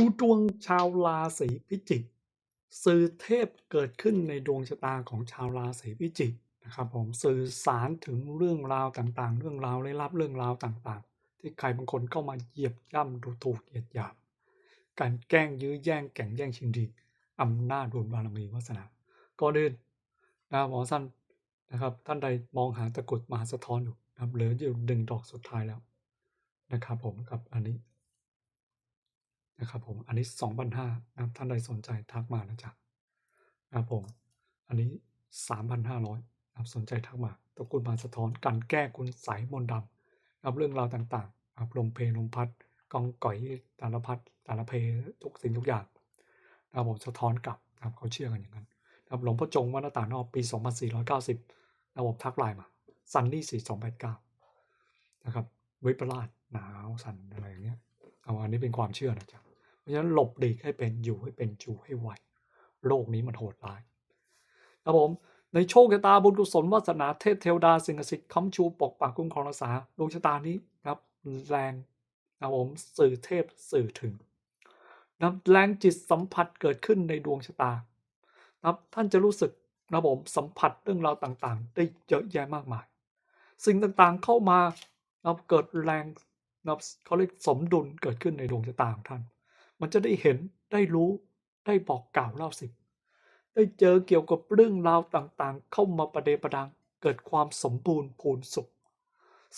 ดูดวงชาวราศีพิจิกสื่อเทพเกิดขึ้นในดวงชะตาของชาวราศีพิจิกนะครับผมสื่อสารถึงเรื่องราวต่างๆ เรื่องราวลี้ลับเรื่องราวต่างๆ ที่ใครบางคนเข้ามาเหยียบย่ำดูถูกเหยียดหยามการแกล้งยื้อแย่งแข่งแย่งชิงดีอำนาจบุญบารมีวาสนาก็เดินนะครับหมอสั้นนะครับท่านใดมองหาตะกุดมหาสะท้อนอยู่นะครับเหลืออยู่หนึ่งดอกสุดท้ายแล้วนะครับผมกับอันนี้ นะครับผมอันนี้สองพันห้านะครับท่านใดสนใจทักมานะจ๊ะนะครับผมอันนี้สามพันห้าร้อยนะครับสนใจทักมาตะกรุดมาสะท้อนการแก้คุณใสยมนต์ดำนะครับเรื่องราวต่างๆนะครับลมเพลลมพัดกองก่อยตาลพัดตาลเพทุกสิ่งทุกอย่างนะครับผมสะท้อนกลับนะครับเขาเชื่อกันอย่างนั้นนะครับหลวงพ่อจงวัดหน้าต่างนอกปี 2490นะครับผมทักไลน์มาซันนี่4289นะครับวิปลาสหนาวสั่นอะไรอย่างเงี้ยเอาอันนี้เป็นความเชื่อนะจ๊ะ ราะฉะนั้นหลบหลีกให้เป็นอยู่ให้เป็นจูให้ไวโลกนี้มันโหดร้ายครับผมในโชคชะตาบุญกุศลวาสนาเทพเทวดาสิ่งศักดิ์สิทธิ์ค้ำชูปกปักคุ้มครองรักษาดวงชะตานี้ครับแรงครับผมสื่อเทพสื่อถึงนะแรงจิตสัมผัสเกิดขึ้นในดวงชะตานะครับท่านจะรู้สึกนะผมสัมผัสเรื่องราวต่างๆ ได้เยอะแยะมากมาย สิ่งต่างๆเข้ามานะครับเกิดแรงนะครับเขาเรียกสมดุลเกิดขึ้นในดวงชะตาของท่าน มันจะได้เห็นได้รู้ได้บอกกล่าวเล่าสิบได้เจอเกี่ยวกับเรื่องราวต่างๆ เข้ามาประเดประดังเกิดความสมบูรณ์พูนสุข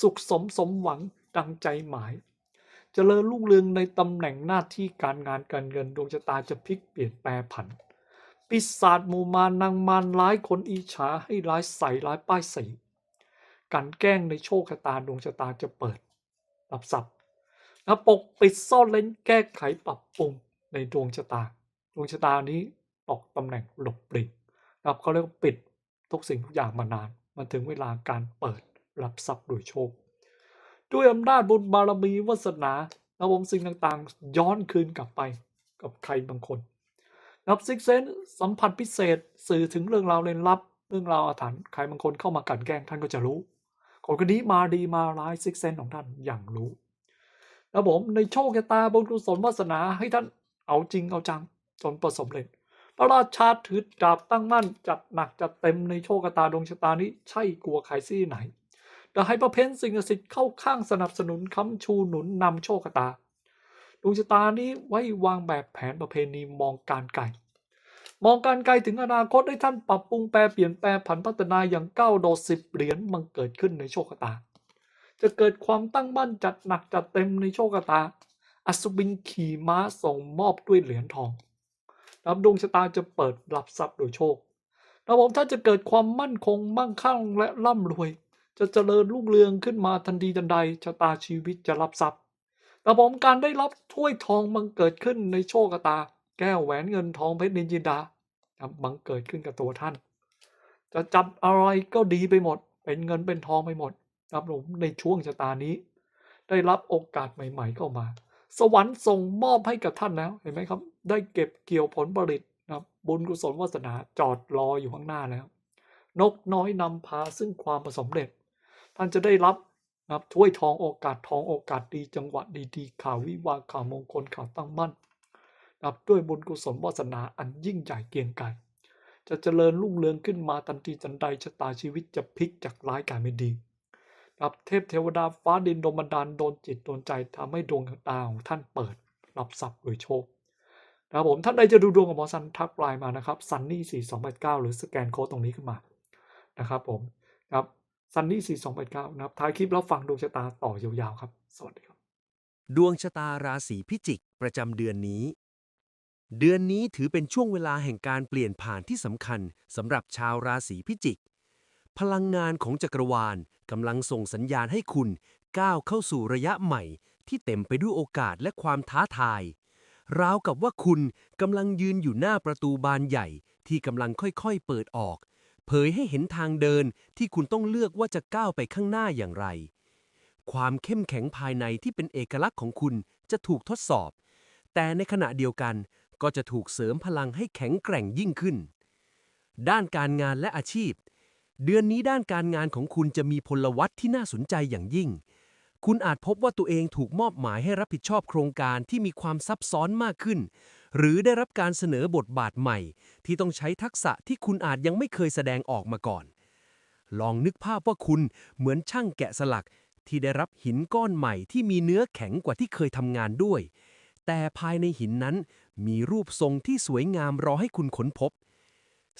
สุขสมสมหวังดังใจหมายจเจริญรุ่งเรืองในตำแหน่งหน้าที่การงานการเงินดวงชะตาจะพลิกเปลี่ยนแปลผัน ปีศาจมูมานางมารร้ายคนอิฉาให้ร้ายใส่ร้ายป้ายสีการแกล้งในโชคชะตาดวงชะตาจะเปิดรับทรัพย นะปกปิดซ่อนเล้นแก้ไขปรับปรุงในดวงชะตา ดวงชะตานี้ตกตำแหน่งหลบปลีกนะครับเขาเรียกว่าปิดทุกสิ่งทุกอย่างมานาน มันถึงเวลาการเปิดรับทรัพย์โดยโชค ด้วยอำนาจบุญบารมีวาสนานะผมสิ่งต่างๆ ย้อนคืนกลับไปกับใครบางคนนับซิกเซนสัมผัสพิเศษสื่อถึงเรื่องราวเล่นลับ เรื่องราวอาถรรพ์ใครบางคนเข้ามากลั่นแกล้งท่านก็จะรู้คนคนนี้มาดีมาร้ายซิกเซนของท่านอย่างรู้ แล้วผมในโชคชะตาบุญกุศลวาสนาให้ท่านเอาจริงเอาจังจนประสบเร็จพระราชาถือดาบตั้งมั่นจัดหนักจัดเต็มในโชคชะตาดวงชะตานี้ใช่กลัวใครซี่ไหนแต่ให้ประเพ้นสิ่งศักดิ์สิทธิ์เข้าข้างสนับสนุนค้ำชูหนุนนำโชคชะตาดวงชะตานี้ไว้วางแบบแผนประเพณีมองการไกลมองการไกลถึงอนาคตให้ท่านปรับปรุงแปลเปลี่ยนแปลผันพัฒนาอย่างก้าวโดดสิบเหรียญมันเกิดขึ้นในโชคชะตา จะเกิดความตั้งมั่นจัดหนักจัดเต็มในโชคชะตา อัศวินขี่ม้าส่งมอบด้วยเหรียญทองรับดวงชะตาจะเปิดรับทรัพย์โดยโชคนะครับผมถ้านจะเกิดความมั่นคงมั่งคั่งและร่ำรวย จะเจริญรุ่งเรืองขึ้นมาทันทีทันใดชะตาชีวิตจะรับทรัพย์นะครับผมการได้รับถ้วยทองมันเกิดขึ้นในโชคชะตา แก้วแหวนเงินทองเพชรนินจินดาครับบังเกิดขึ้นกับตัวท่าน จะจับอะไรก็ดีไปหมด เป็นเงินเป็นทองไปหมด ครับผมในช่วงชะตานี้ ได้รับโอกาสใหม่ ๆ เข้ามา สวรรค์ส่งมอบให้กับท่านแล้วเห็นไหมครับ ได้เก็บเกี่ยวผลผลิตนะบบุญกุศลวาสนาจอดรออยู่ข้างหน้าแล้ว นกน้อยนำพาซึ่งความประสมเร็จ ท่านจะได้รับนะครับถ้วยทองโอกาสทองโอกาสดีจังหวะดีๆข่าววิวาข่าวมงคลข่าวตั้งมั่นนะครับด้วยบุญกุศลวาสนาอันยิ่งใหญ่เกียงไกรจะเจริญรุ่งเรืองขึ้นมาทันทีทันใดชะตาชีวิตจะพลิกจากร้ายกลายเป็นดี รับเทพเทวดาฟ้าดินโดนบันดาลโดนจิตโดนใจทำให้ดวงตาของท่านเปิดรับทรัพย์โดยโชคนะครับผมท่านใดจะดูดวงกับหมอซันทักไลน์มานะครับซันนี่สี่สองแปดเก้าหรือสแกนโค้ดตรงนี้ขึ้นมานะครับผมครับซันนี่สี่สองแปดเก้านะครับท้ายคลิปแล้วฟังดวงชะตาต่อยาวๆครับ สวัสดีครับ ดวงชะตาราศีพิจิก ประจำเดือนนี้ เดือนนี้ถือเป็นช่วงเวลาแห่งการเปลี่ยนผ่านที่สำคัญสำหรับชาวราศีพิจิก พลังงานของจักรวาลกำลังส่งสัญญาณให้คุณก้าวเข้าสู่ระยะใหม่ ที่เต็มไปด้วยโอกาสและความท้าทาย ราวกับว่าคุณกำลังยืนอยู่หน้าประตูบานใหญ่ ที่กำลังค่อยๆเปิดออก เผยให้เห็นทางเดินที่คุณต้องเลือกว่าจะก้าวไปข้างหน้าอย่างไร ความเข้มแข็งภายในที่เป็นเอกลักษณ์ของคุณจะถูกทดสอบ แต่ในขณะเดียวกันก็จะถูกเสริมพลังให้แข็งแกร่งยิ่งขึ้น ด้านการงานและอาชีพ เดือนนี้ด้านการงานของคุณจะมีพลวัตที่น่าสนใจอย่างยิ่ง คุณอาจพบว่าตัวเองถูกมอบหมายให้รับผิดชอบโครงการที่มีความซับซ้อนมากขึ้น หรือได้รับการเสนอบทบาทใหม่ ที่ต้องใช้ทักษะที่คุณอาจยังไม่เคยแสดงออกมาก่อน ลองนึกภาพว่าคุณเหมือนช่างแกะสลัก ที่ได้รับหินก้อนใหม่ที่มีเนื้อแข็งกว่าที่เคยทำงานด้วย แต่ภายในหินนั้นมีรูปทรงที่สวยงามรอให้คุณค้นพบ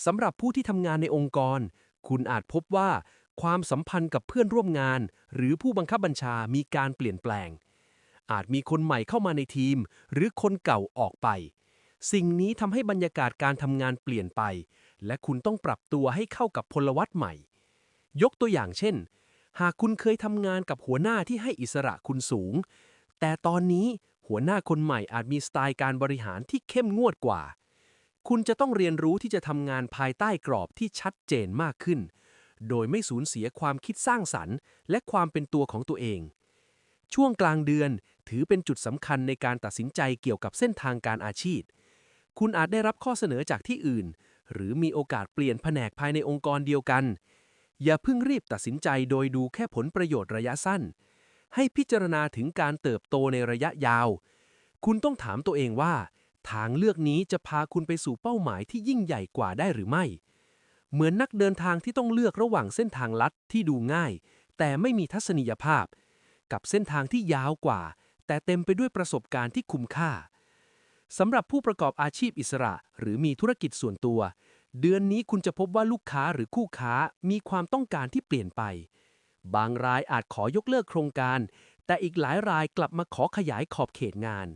สำหรับผู้ที่ทำงานในองค์กร คุณอาจพบว่าความสัมพันธ์กับเพื่อนร่วมงาน หรือผู้บังคับบัญชามีการเปลี่ยนแปลง อาจมีคนใหม่เข้ามาในทีม หรือคนเก่าออกไป สิ่งนี้ทำให้บรรยากาศการทำงานเปลี่ยนไป และคุณต้องปรับตัวให้เข้ากับพลวัตใหม่ ยกตัวอย่างเช่น หากคุณเคยทำงานกับหัวหน้าที่ให้อิสระคุณสูง แต่ตอนนี้หัวหน้าคนใหม่อาจมีสไตล์การบริหารที่เข้มงวดกว่า คุณจะต้องเรียนรู้ที่จะทำงานภายใต้กรอบที่ชัดเจนมากขึ้น โดยไม่สูญเสียความคิดสร้างสรรค์ และความเป็นตัวของตัวเอง ช่วงกลางเดือนถือเป็นจุดสำคัญในการตัดสินใจเกี่ยวกับเส้นทางการอาชีพ คุณอาจได้รับข้อเสนอจากที่อื่น หรือมีโอกาสเปลี่ยนแผนกภายในองค์กรเดียวกัน อย่าเพิ่งรีบตัดสินใจโดยดูแค่ผลประโยชน์ระยะสั้น ให้พิจารณาถึงการเติบโตในระยะยาว คุณต้องถามตัวเองว่า ทางเลือกนี้จะพาคุณไปสู่เป้าหมายที่ยิ่งใหญ่กว่าได้หรือไม่ เหมือนนักเดินทางที่ต้องเลือกระหว่างเส้นทางลัดที่ดูง่าย แต่ไม่มีทัศนียภาพ กับเส้นทางที่ยาวกว่า แต่เต็มไปด้วยประสบการณ์ที่คุ้มค่าสำหรับผู้ประกอบอาชีพอิสระ หรือมีธุรกิจส่วนตัว เดือนนี้คุณจะพบว่าลูกค้าหรือคู่ค้ามีความต้องการที่เปลี่ยนไป บางรายอาจขอยกเลิกโครงการ แต่อีกหลายรายกลับมาขอขยายขอบเขตงาน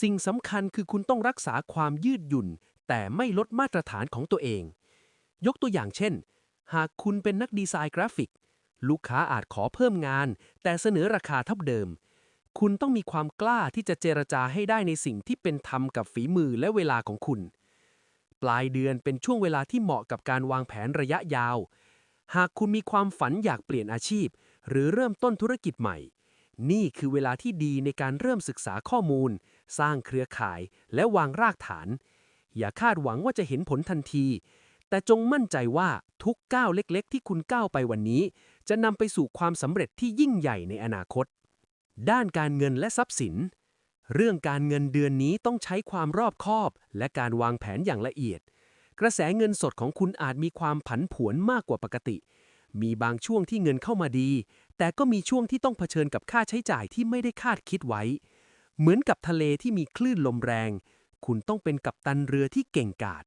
สิ่งสำคัญคือคุณต้องรักษาความยืดหยุ่น แต่ไม่ลดมาตรฐานของตัวเอง ยกตัวอย่างเช่น หากคุณเป็นนักดีไซน์กราฟิก ลูกค้าอาจขอเพิ่มงาน แต่เสนอราคาเท่าเดิม คุณต้องมีความกล้าที่จะเจรจาให้ได้ในสิ่งที่เป็นธรรมกับฝีมือและเวลาของคุณ ปลายเดือนเป็นช่วงเวลาที่เหมาะกับการวางแผนระยะยาว หากคุณมีความฝันอยากเปลี่ยนอาชีพ หรือเริ่มต้นธุรกิจใหม่ นี่คือเวลาที่ดีในการเริ่มศึกษาข้อมูล สร้างเครือข่ายและวางรากฐาน อย่าคาดหวังว่าจะเห็นผลทันที แต่จงมั่นใจว่าทุกก้าวเล็กๆ ที่คุณก้าวไปวันนี้ จะนำไปสู่ความสำเร็จที่ยิ่งใหญ่ในอนาคต ด้านการเงินและทรัพย์สิน เรื่องการเงินเดือนนี้ต้องใช้ความรอบคอบ และการวางแผนอย่างละเอียด กระแสเงินสดของคุณอาจมีความผันผวนมากกว่าปกติ มีบางช่วงที่เงินเข้ามาดี แต่ก็มีช่วงที่ต้องเผชิญกับค่าใช้จ่ายที่ไม่ได้คาดคิดไว้ เหมือนกับทะเลที่มีคลื่นลมแรง คุณต้องเป็นกัปตันเรือที่เก่งกาจ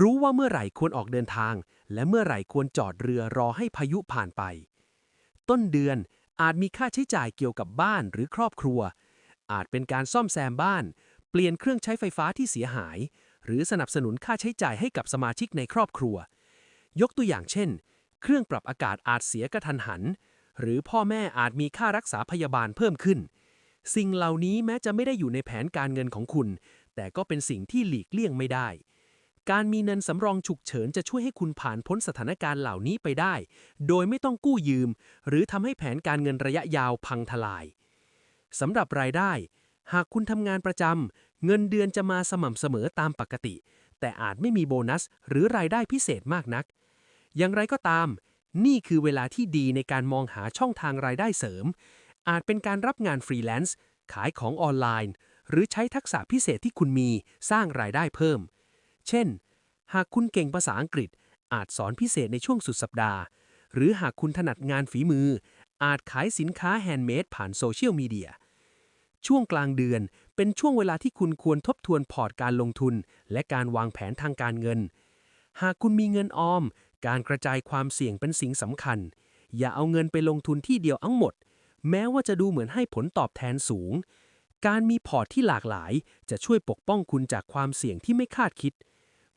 รู้ว่าเมื่อไหร่ควรออกเดินทาง และเมื่อไหร่ควรจอดเรือรอให้พายุผ่านไป ต้นเดือนอาจมีค่าใช้จ่ายเกี่ยวกับบ้านหรือครอบครัว อาจเป็นการซ่อมแซมบ้าน เปลี่ยนเครื่องใช้ไฟฟ้าที่เสียหาย หรือสนับสนุนค่าใช้จ่ายให้กับสมาชิกในครอบครัว ยกตัวอย่างเช่น เครื่องปรับอากาศอาจเสียกระทันหัน หรือพ่อแม่อาจมีค่ารักษาพยาบาลเพิ่มขึ้น สิ่งเหล่านี้แม้จะไม่ได้อยู่ในแผนการเงินของคุณ แต่ก็เป็นสิ่งที่หลีกเลี่ยงไม่ได้ การมีเงินสำรองฉุกเฉินจะช่วยให้คุณผ่านพ้นสถานการณ์เหล่านี้ไปได้ โดยไม่ต้องกู้ยืม หรือทำให้แผนการเงินระยะยาวพังทลายสำหรับรายได้ หากคุณทำงานประจำเงินเดือนจะมาสม่ำเสมอตามปกติ แต่อาจไม่มีโบนัสหรือรายได้พิเศษมากนัก อย่างไรก็ตาม นี่คือเวลาที่ดีในการมองหาช่องทางรายได้เสริม อาจเป็นการรับงานฟรีแลนซ์ ขายของออนไลน์ หรือใช้ทักษะพิเศษที่คุณมีสร้างรายได้เพิ่ม เช่น หากคุณเก่งภาษาอังกฤษ อาจสอนพิเศษในช่วงสุดสัปดาห์ หรือหากคุณถนัดงานฝีมือ อาจขายสินค้าแฮนด์เมดผ่านโซเชียลมีเดียช่วงกลางเดือนเป็นช่วงเวลาที่คุณควรทบทวนพอร์ตการลงทุน และการวางแผนทางการเงิน หากคุณมีเงินออม การกระจายความเสี่ยงเป็นสิ่งสำคัญ อย่าเอาเงินไปลงทุนที่เดียวทั้งหมด แม้ว่าจะดูเหมือนให้ผลตอบแทนสูง การมีพอร์ตที่หลากหลาย จะช่วยปกป้องคุณจากความเสี่ยงที่ไม่คาดคิด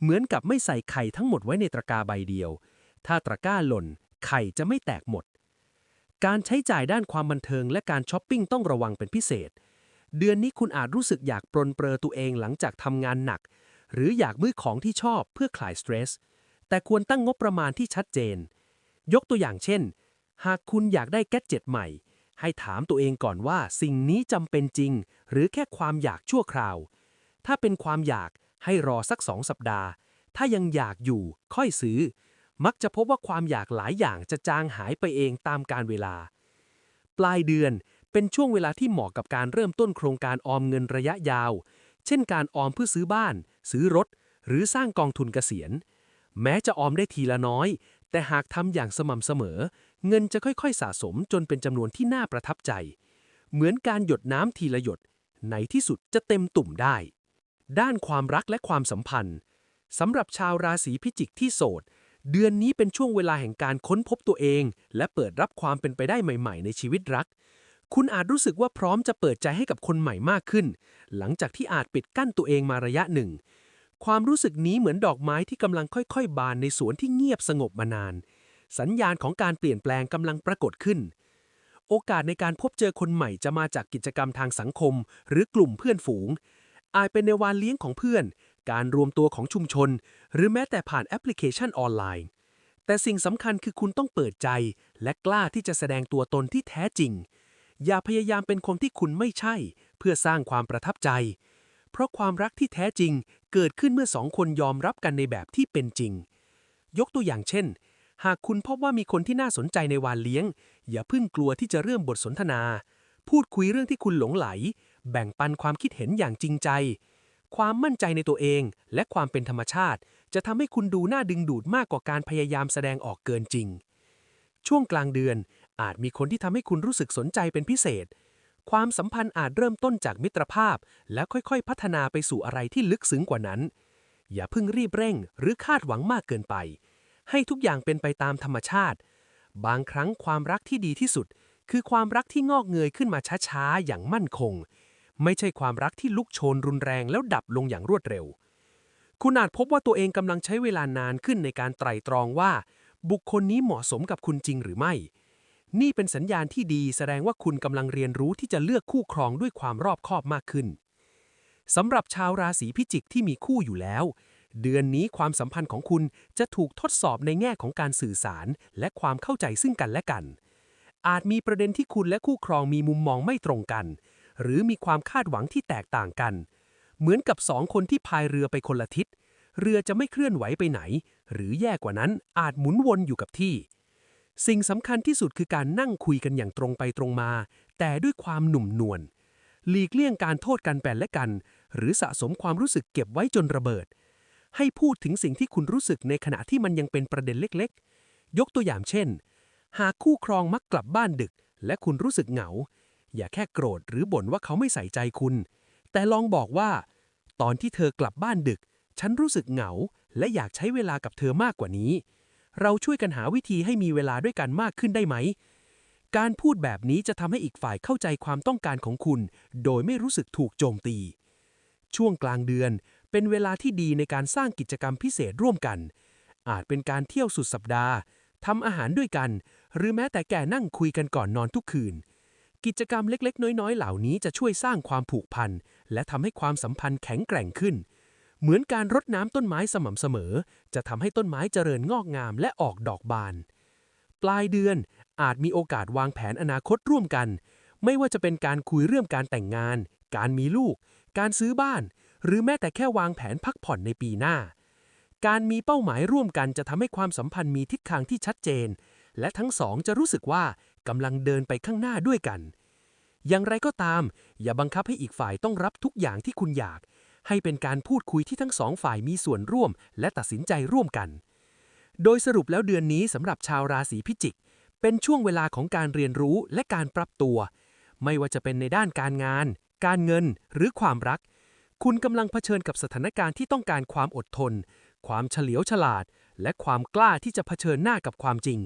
เหมือนกับไม่ใส่ไข่ทั้งหมดไว้ในตะกร้าใบเดียว ถ้าตะกร้าหล่น ไข่จะไม่แตกหมด การใช้จ่ายด้านความบันเทิงและการช้อปปิ้งต้องระวังเป็นพิเศษ เดือนนี้คุณอาจรู้สึกอยากปรนเปรอตัวเองหลังจากทำงานหนัก หรืออยากมื้อของที่ชอบเพื่อคลายสเตรส แต่ควรตั้งงบประมาณที่ชัดเจน ยกตัวอย่างเช่น หากคุณอยากได้แกดเจ็ตใหม่ ให้ถามตัวเองก่อนว่าสิ่งนี้จำเป็นจริง หรือแค่ความอยากชั่วคราว ถ้าเป็นความอยากให้รอสักสองสัปดาห์ ถ้ายังอยากอยู่ค่อยซื้อ มักจะพบว่าความอยากหลายอย่างจะจางหายไปเองตามการเวลา ปลายเดือนเป็นช่วงเวลาที่เหมาะกับการเริ่มต้นโครงการออมเงินระยะยาว เช่นการออมเพื่อซื้อบ้าน ซื้อรถ หรือสร้างกองทุนเกษียณ แม้จะออมได้ทีละน้อย แต่หากทำอย่างสม่ำเสมอ เงินจะค่อยๆ สะสมจนเป็นจำนวนที่น่าประทับใจ เหมือนการหยดน้ำทีละหยด ในที่สุดจะเต็มตุ่มได้ ด้านความรักและความสัมพันธ์สำหรับชาวราศีพิจิกที่โสด เดือนนี้เป็นช่วงเวลาแห่งการค้นพบตัวเอง และเปิดรับความเป็นไปได้ใหม่ ๆ ในชีวิตรัก คุณอาจรู้สึกว่าพร้อมจะเปิดใจให้กับคนใหม่มากขึ้น หลังจากที่อาจปิดกั้นตัวเองมาระยะหนึ่ง ความรู้สึกนี้เหมือนดอกไม้ที่กำลังค่อยๆ บานในสวนที่เงียบสงบมานาน สัญญาณของการเปลี่ยนแปลงกำลังปรากฏขึ้น โอกาสในการพบเจอคนใหม่จะมาจากกิจกรรมทางสังคม หรือกลุ่มเพื่อนฝูง อาจเป็นในวานเลี้ยงของเพื่อน การรวมตัวของชุมชน หรือแม้แต่ผ่านแอปพลิเคชันออนไลน์ แต่สิ่งสำคัญคือคุณต้องเปิดใจ และกล้าที่จะแสดงตัวตนที่แท้จริง อย่าพยายามเป็นคนที่คุณไม่ใช่ เพื่อสร้างความประทับใจ เพราะความรักที่แท้จริง เกิดขึ้นเมื่อสองคนยอมรับกันในแบบที่เป็นจริง ยกตัวอย่างเช่น หากคุณพบว่ามีคนที่น่าสนใจในวานเลี้ยง อย่าเพิ่งกลัวที่จะเริ่มบทสนทนา พูดคุยเรื่องที่คุณหลงไหล แบ่งปันความคิดเห็นอย่างจริงใจ ความมั่นใจในตัวเอง และความเป็นธรรมชาติ จะทำให้คุณดูน่าดึงดูดมากกว่าการพยายามแสดงออกเกินจริง ช่วงกลางเดือนอาจมีคนที่ทำให้คุณรู้สึกสนใจเป็นพิเศษ ความสัมพันธ์อาจเริ่มต้นจากมิตรภาพ แล้วค่อยๆ พัฒนาไปสู่อะไรที่ลึกซึ้งกว่านั้น อย่าเพิ่งรีบเร่งหรือคาดหวังมากเกินไป ให้ทุกอย่างเป็นไปตามธรรมชาติ บางครั้งความรักที่ดีที่สุด คือความรักที่งอกเงยขึ้นมาช้าๆ อย่างมั่นคง ไม่ใช่ความรักที่ลุกโชนรุนแรงแล้วดับลงอย่างรวดเร็ว คุณอาจพบว่าตัวเองกำลังใช้เวลานานขึ้นในการไตร่ตรองว่า บุคคลนี้เหมาะสมกับคุณจริงหรือไม่ นี่เป็นสัญญาณที่ดีแสดงว่าคุณกำลังเรียนรู้ที่จะเลือกคู่ครองด้วยความรอบคอบมากขึ้นสำหรับชาวราศีพิจิกที่มีคู่อยู่แล้ว เดือนนี้ความสัมพันธ์ของคุณจะถูกทดสอบในแง่ของการสื่อสาร และความเข้าใจซึ่งกันและกัน อาจมีประเด็นที่คุณและคู่ครองมีมุมมองไม่ตรงกัน หรือมีความคาดหวังที่แตกต่างกัน เหมือนกับสองคนที่พายเรือไปคนละทิศ เรือจะไม่เคลื่อนไหวไปไหน หรือแย่กว่านั้นอาจหมุนวนอยู่กับที่ สิ่งสำคัญที่สุดคือการนั่งคุยกันอย่างตรงไปตรงมา แต่ด้วยความหนุ่มนวลหลีกเลี่ยงการโทษกันแปลและกัน หรือสะสมความรู้สึกเก็บไว้จนระเบิด ให้พูดถึงสิ่งที่คุณรู้สึกในขณะที่มันยังเป็นประเด็นเล็กๆ ยกตัวอย่างเช่น หากคู่ครองมักกลับบ้านดึก และคุณรู้สึกเหงา อย่าแค่โกรธหรือบ่นว่าเขาไม่ใส่ใจคุณ แต่ลองบอกว่า ตอนที่เธอกลับบ้านดึก ฉันรู้สึกเหงา และอยากใช้เวลากับเธอมากกว่านี้ เราช่วยกันหาวิธีให้มีเวลาด้วยกันมากขึ้นได้ไหม การพูดแบบนี้จะทำให้อีกฝ่ายเข้าใจความต้องการของคุณ โดยไม่รู้สึกถูกโจมตี ช่วงกลางเดือนเป็นเวลาที่ดีในการสร้างกิจกรรมพิเศษร่วมกัน อาจเป็นการเที่ยวสุดสัปดาห์ทำอาหารด้วยกัน หรือแม้แต่แก่นั่งคุยกันก่อนนอนทุกคืน กิจกรรมเล็กๆ น้อยๆ เหล่านี้จะช่วยสร้างความผูกพันและทำให้ความสัมพันธ์แข็งแกร่งขึ้น เหมือนการรดน้ำต้นไม้สม่ำเสมอ จะทำให้ต้นไม้เจริญงอกงามและออกดอกบาน ปลายเดือนอาจมีโอกาสวางแผนอนาคตร่วมกัน ไม่ว่าจะเป็นการคุยเรื่องการแต่งงาน การมีลูก การซื้อบ้าน หรือแม้แต่แค่วางแผนพักผ่อนในปีหน้า การมีเป้าหมายร่วมกันจะทำให้ความสัมพันธ์มีทิศทางที่ชัดเจน และทั้งสองจะรู้สึกว่ากำลังเดินไปข้างหน้าด้วยกัน อย่างไรก็ตาม อย่าบังคับให้อีกฝ่ายต้องรับทุกอย่างที่คุณอยาก ให้เป็นการพูดคุยที่ทั้งสองฝ่ายมีส่วนร่วม และตัดสินใจร่วมกัน โดยสรุปแล้วเดือนนี้สำหรับชาวราศีพิจิก เป็นช่วงเวลาของการเรียนรู้และการปรับตัว ไม่ว่าจะเป็นในด้านการงาน การเงิน หรือความรัก คุณกำลังเผชิญกับสถานการณ์ที่ต้องการความอดทน ความเฉลียวฉลาด และความกล้าที่จะเผชิญหน้ากับความจริง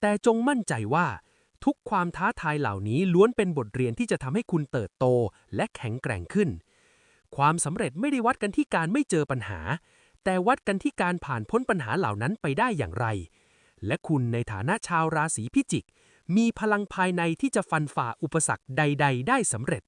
แต่จงมั่นใจว่าทุกความท้าทายเหล่านี้ล้วนเป็นบทเรียนที่จะทำให้คุณเติบโตและแข็งแกร่งขึ้น ความสำเร็จไม่ได้วัดกันที่การไม่เจอปัญหา แต่วัดกันที่การผ่านพ้นปัญหาเหล่านั้นไปได้อย่างไร และคุณในฐานะชาวราศีพิจิก มีพลังภายในที่จะฟันฝ่าอุปสรรคใด ๆ ได้สำเร็จ